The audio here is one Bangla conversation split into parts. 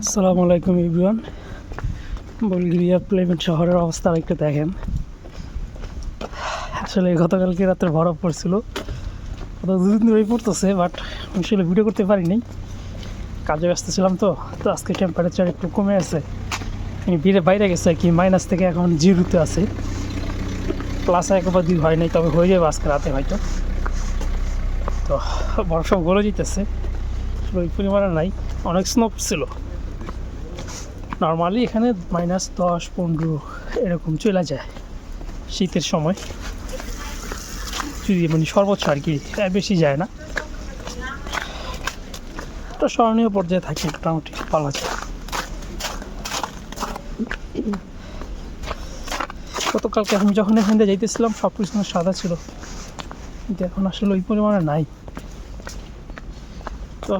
আসসালামু আলাইকুম ইব্রান বুলগেরিয়া প্লেমেন্ট শহরের অবস্থা একটু দেখেন। আসলে গতকালকে রাত্রে বরফ পড়ছিল। দুদিন ধরেই পড়তেছে বাট আসলে ভিডিও করতে পারিনি। কাজে ব্যস্ত ছিলাম তো তো আজকে টেম্পারেচার একটু কমে আছে। আমি বিরে বাইরে গেছে আর কি মাইনাস থেকে এখন জিরোতে আছে। প্লাস একবার দুই হয় নাই, তবে হয়ে যাবে আজকে রাতে হয়তো। তো বরফ সব গলে যেতেছে আসলে ওই পরিমাণে নাই, অনেক স্নো ছিল। নর্মালি এখানে মাইনাস দশ, পনেরো এরকম চলে যায় শীতের সময়। যদি মানে সর্বোচ্চ আর কি বেশি যায় না। তো স্মরণীয় পর্যায়ে থাকে, মোটামুটি বলা যায়। গতকালকে আমি যখন এখান থেকে যাইতেছিলাম সব কিছু সাদা ছিল। কিন্তু এখন আসলে ওই পরিমাণে নাই। তো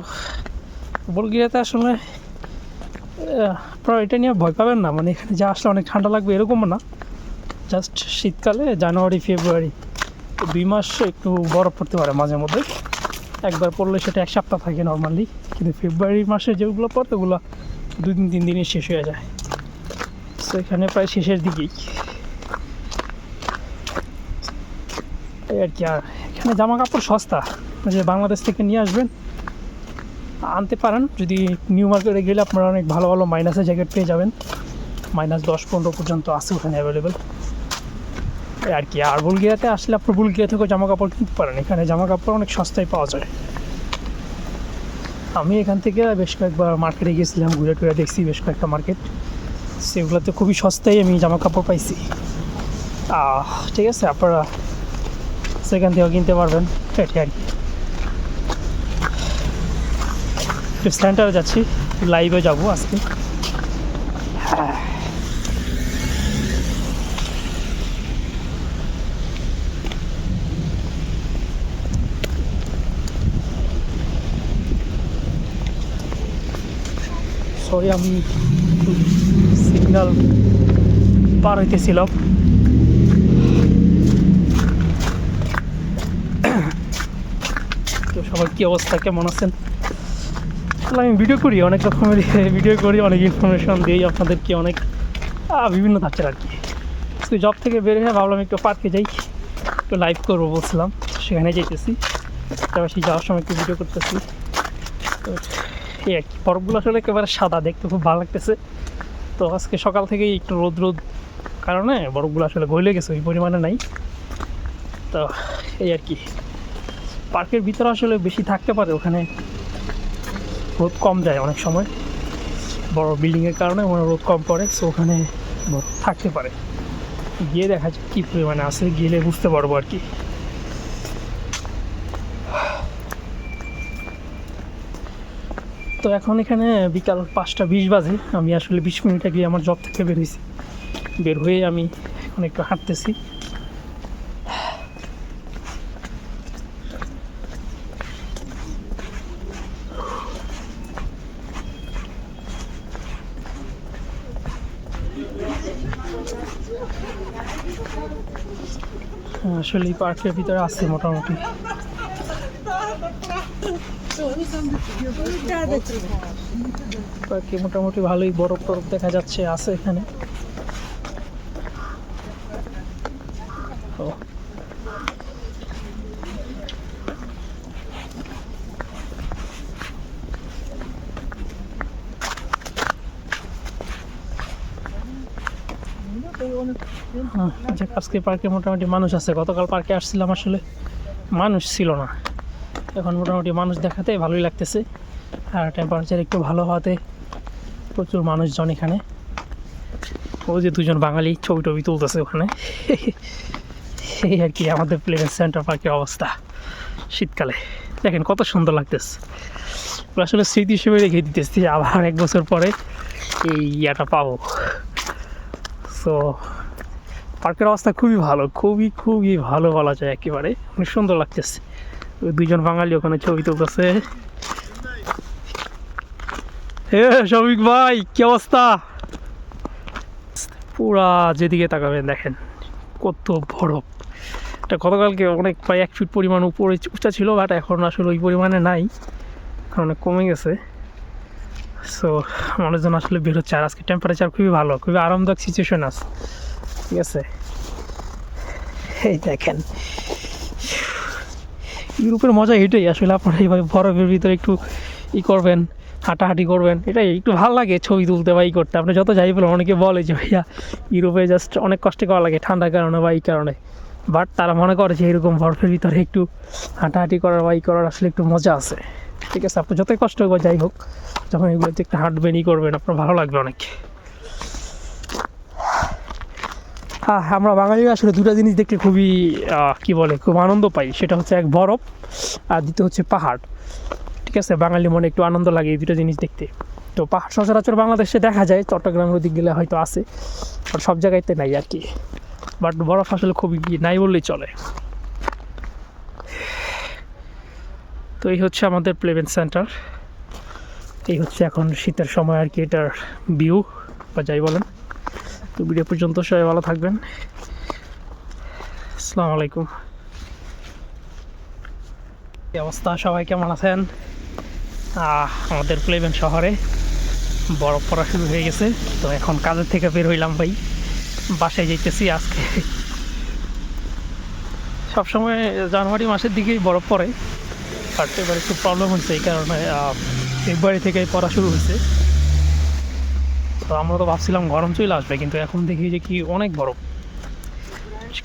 বলগিরাতে আসলে আপনারা এটা নিয়ে ভয় পাবেন না। মানে এখানে যা আসলে অনেক ঠান্ডা লাগবে এরকমও না। জাস্ট শীতকালে জানুয়ারি, ফেব্রুয়ারি, দুই মাস একটু বরফ পড়তে পারে মাঝে মধ্যে। একবার পড়লে সেটা এক সপ্তাহ থাকে নর্মালি কিন্তু ফেব্রুয়ারি মাসে যেগুলো পড়ে, ওগুলো দুই দিন তিন দিনে শেষ হয়ে যায়। তো এখানে প্রায় শেষের দিকেই। আর কি, আর এখানে জামা কাপড় সস্তা। যে বাংলাদেশ থেকে নিয়ে আসবেন আনতে পারেন। যদি নিউ মার্কেটে গেলে আপনারা অনেক ভালো ভালো মাইনাসের জ্যাকেট পেয়ে যাবেন। মাইনাস দশ পনেরো পর্যন্ত আছে ওখানে অ্যাভেলেবেল আর কি, আর বুলগিয়াতে আসলে আপনার বুলগিয়া থেকেও জামা কাপড় কিনতে পারেন। এখানে জামা কাপড় অনেক সস্তায় পাওয়া যায়। আমি এখান থেকে বেশ কয়েকবার মার্কেটে গেছিলাম, ঘুরে টুরে দেখছি বেশ কয়েকটা মার্কেট সেগুলোতে খুবই সস্তায় আমি জামা কাপড় পাইছি। ঠিক আছে, আপনারা সেখান থেকেও কিনতে পারবেন। এটি আর কি। সেন্টারে যাচ্ছি লাইভে যাব আজকে। সরি আমি সিগন্যাল পার হইতেছিলাম সবার কী অবস্থা, কেমন আছেন আসলে আমি ভিডিও করি, অনেক রকমের ভিডিও করি, অনেক ইনফরমেশন দিই, আপনাদেরকে অনেক বিভিন্ন ধাঁচের আর কি। তো জব থেকে বের হয়ে ভাবলাম একটু পার্কে যাই, একটু লাইভ করব বলছিলাম, সেখানে যেতেছি পাশাপাশি যাওয়ার সময় একটু ভিডিও করতেছি। তো এই আর কি বরফগুলো আসলে একেবারে সাদা, দেখতে খুব ভালো লাগতেছে। তো আজকে সকাল থেকেই একটু রোদ রোদ কারণে বরফগুলো আসলে গলে গেছে, ওই পরিমাণে নাই। তো এই আর কি পার্কের ভিতরে আসলে বেশি থাকতে পারে, ওখানে রোদ কম যায় অনেক সময়। বড় বিল্ডিংয়ের কারণে ওখানে রোদ কম পড়ে সো ওখানে থাকতে পারে। গিয়ে দেখা যায় কী পরিমাণে আছে, গেলে বুঝতে পারব আর কি। তো এখন এখানে বিকাল পাঁচটা বিশ বাজে, আমি আসলে বিশ মিনিট আগে আমার জব থেকে বের হয়েছি। বের হয়ে আমি এখন একটু হাঁটতেছি। আসলে এই পার্কের ভিতরে আছে মোটামুটি। পার্কে মোটামুটি ভালোই বরফ টরফ দেখা যাচ্ছে, আছে এখানে। আজকে পার্কে মোটামুটি মানুষ আছে। গতকাল পার্কে আসছিলাম আসলে। মানুষ ছিল না। এখন মোটামুটি মানুষ দেখাতে ভালোই লাগতেছে। আর টেম্পারেচার একটু ভালো হওয়াতে প্রচুর মানুষজন এখানে। ওই যে দুজন বাঙালি ছবি টবি তুলতেছে ওখানে। এই আর কি আমাদের প্লেনের সেন্টার পার্কের অবস্থা শীতকালে। দেখেন কত সুন্দর লাগতেছে। আসলে স্মৃতি হিসেবে রেখে দিতেছি, আবার এক বছর পরে এই ইয়াটা পাবো। সো পার্কের অবস্থা খুবই ভালো, খুবই খুবই ভালো বলা যায় একেবারে। অনেক সুন্দর লাগতেছে। ওই দুইজন বাঙালি ওখানে ছবি তুলতেছে। হে শফিক ভাই, কি অবস্থা? পুরা যেদিকে তাকাবেন দেখেন, কত বরফ এটা গতকালকে অনেক প্রায় এক ফিট পরিমাণ উপরে উঁচা ছিল বাট এখন আসলে ওই পরিমাণে নাই অনেক কমে গেছে। সো মানুষজন আসলে বের হচ্ছে। আর আজকে টেম্পারেচার খুবই ভালো, খুবই আরামদায়ক সিচুয়েশন আছে। ঠিক আছে? এই দেখেন। ইউরোপের মজা এটাই। আসলে আপনারা এইভাবে বরফের ভিতরে একটু ই করবেন, হাঁটাহাঁটি করবেন, এটাই। একটু ভালো লাগে ছবি তুলতে বা ই করতে। আপনি যত যাই বলেন, অনেকে বলে যে, ভাইয়া, ইউরোপে জাস্ট অনেক কষ্ট করা লাগে ঠান্ডার কারণে বা এই কারণে। বাট তারা মনে করে যে, এরকম বরফের ভিতরে একটু হাঁটাহাঁটি করার বা ই করার আসলে একটু মজা আছে। ঠিক আছে আপনি যতই কষ্ট হোক যাই হোক, যখন এগুলোতে একটু হাঁটবেন ই করবেন, আপনার ভালো লাগবে অনেক। হ্যাঁ আমরা বাঙালিরা আসলে দুটো জিনিস দেখলে খুবই কি বলে, খুব আনন্দ পাই। সেটা হচ্ছে এক বরফ, আর দ্বিতীয় হচ্ছে পাহাড়। ঠিক আছে, বাঙালি মনে একটু আনন্দ লাগে এই দুটো জিনিস দেখতে। তো পাহাড় সচরাচর বাংলাদেশে দেখা যায়, চট্টগ্রামের ওদিক গেলে হয়তো আছে, বাট সব জায়গাতে নাই আর কি। বাট বরফ আসলে খুবই নাই বললেই চলে। তো এই হচ্ছে আমাদের প্লেভেন সেন্টার এই হচ্ছে এখন শীতের সময় আর কি এটার ভিউ বা যাই বলেন। তো ভিডিও পর্যন্ত সবাই ভালো থাকবেন। আসসালামু আলাইকুম। কি অবস্থা? সবাই কেমন আছেন? আমাদের প্লেভেন শহরে বরফ পড়া শুরু হয়ে গেছে। তো এখন কাজের থেকে বের হইলাম ভাই। বাসায় যাইতেছি আজকে। সবসময় জানুয়ারি মাসের দিকেই বরফ পড়ে। বাট এবার একটু প্রবলেম হয়েছে এই কারণে ফেব্রুয়ারি থেকে পড়া শুরু হয়েছে। তো আমরা তো ভাবছিলাম গরম চলে আসবে, কিন্তু এখন দেখি যে কি অনেক বরফ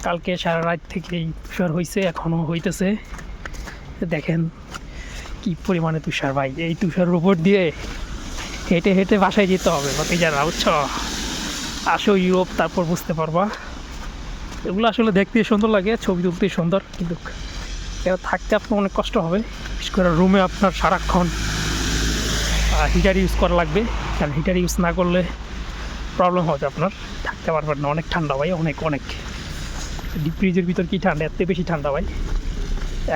কালকে সারা রাত থেকেই তুষার হয়েছে এখনও হইতেছে। দেখেন কি পরিমাণে তুষার ভাই, এই তুষারের উপর দিয়ে হেঁটে হেঁটে বাসায় যেতে হবে বাকি যারা বুঝছ? আসো ইউরোপ তারপর বুঝতে পারবা। এগুলো আসলে দেখতে সুন্দর লাগে, ছবি তুলতে সুন্দর, কিন্তু এরা থাকতে আপনার অনেক কষ্ট হবে। বিশেষ করে রুমে আপনার সারাক্ষণ হিটার ইউজ করা লাগবে। কারণ হিটার ইউজ না করলে প্রবলেম হবে আপনার। থাকতে পারবেন না, অনেক ঠান্ডা ভাই, অনেক অনেক। ডিপ ফ্রিজের ভিতর কি ঠান্ডা? এত বেশি ঠান্ডা ভাই।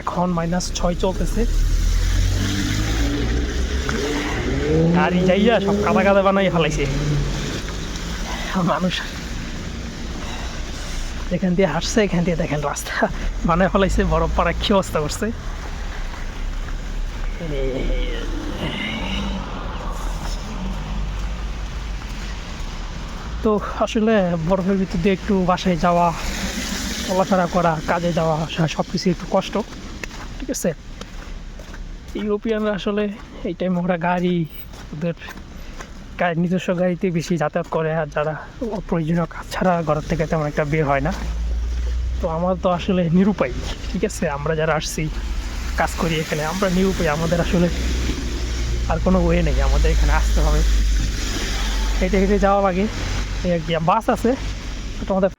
এখন মাইনাস ছয় চলতেছে। গাড়ি যাইয়া সব কাদা কাদা বানাই ফেলাইছে মানুষ এখান দিয়ে হাঁটছে, এখান দিয়ে দেখেন রাস্তা। বানায় ফেলাইছে বরফ পাড়া কি অবস্থা করছে। তো আসলে বরফের ভিতর দিয়ে একটু বাসায় যাওয়া, চলাফেরা করা, কাজে যাওয়া সব কিছু একটু কষ্ট। ঠিক আছে? ইউরোপিয়ানরা আসলে এই টাইমে ওরা গাড়ি, ওদের গাড়ি নিজস্ব গাড়িতে বেশি যাতায়াত করে আর যারা অপ্রয়োজনীয় কাজ ছাড়া ঘরের থেকে তেমন একটা বের হয় না। তো আমার তো আসলে নিরুপায়, ঠিক আছে? আমরা যারা আসছি, কাজ করি এখানে, আমরা নিরুপায়, আমাদের আসলে আর কোনো ওয়ে নেই, আমাদের এখানে আসতে হবে। হেঁটে হেঁটে যাওয়া লাগে বাস আছে তো আমাদের